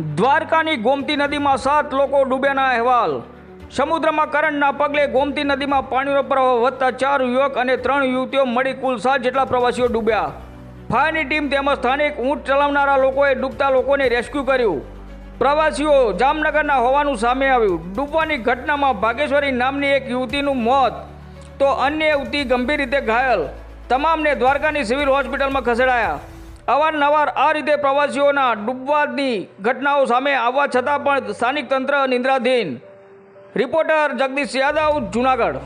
દ્વારકાની ગોમતી નદીમાં સાત લોકો ડૂબ્યાના અહેવાલ. સમુદ્રમાં કરંટના પગલે ગોમતી નદીમાં પાણીનો પ્રવાહ વધતા ચાર યુવક અને ત્રણ યુવતીઓ મળી કુલ સાત જેટલા પ્રવાસીઓ ડૂબ્યા. ફાયરની ટીમ તેમજ સ્થાનિક ઊંટ ચલાવનારા લોકોએ ડૂબતા લોકોને રેસ્ક્યુ કર્યું. પ્રવાસીઓ જામનગરના હોવાનું સામે આવ્યું. ડૂબવાની ઘટનામાં ભાગેશ્વરી નામની એક યુવતીનું મોત, તો અન્ય યુવતી ગંભીર રીતે ઘાયલ. તમામને દ્વારકાની સિવિલ હોસ્પિટલમાં ખસેડાયા. અવારનવાર આ રીતે પ્રવાસીઓના ડૂબવાની ઘટનાઓ સામે આવવા છતાં પણ સ્થાનિક તંત્ર નિંદ્રાધીન. રિપોર્ટર જગદીશ યાદવ, જુનાગઢ.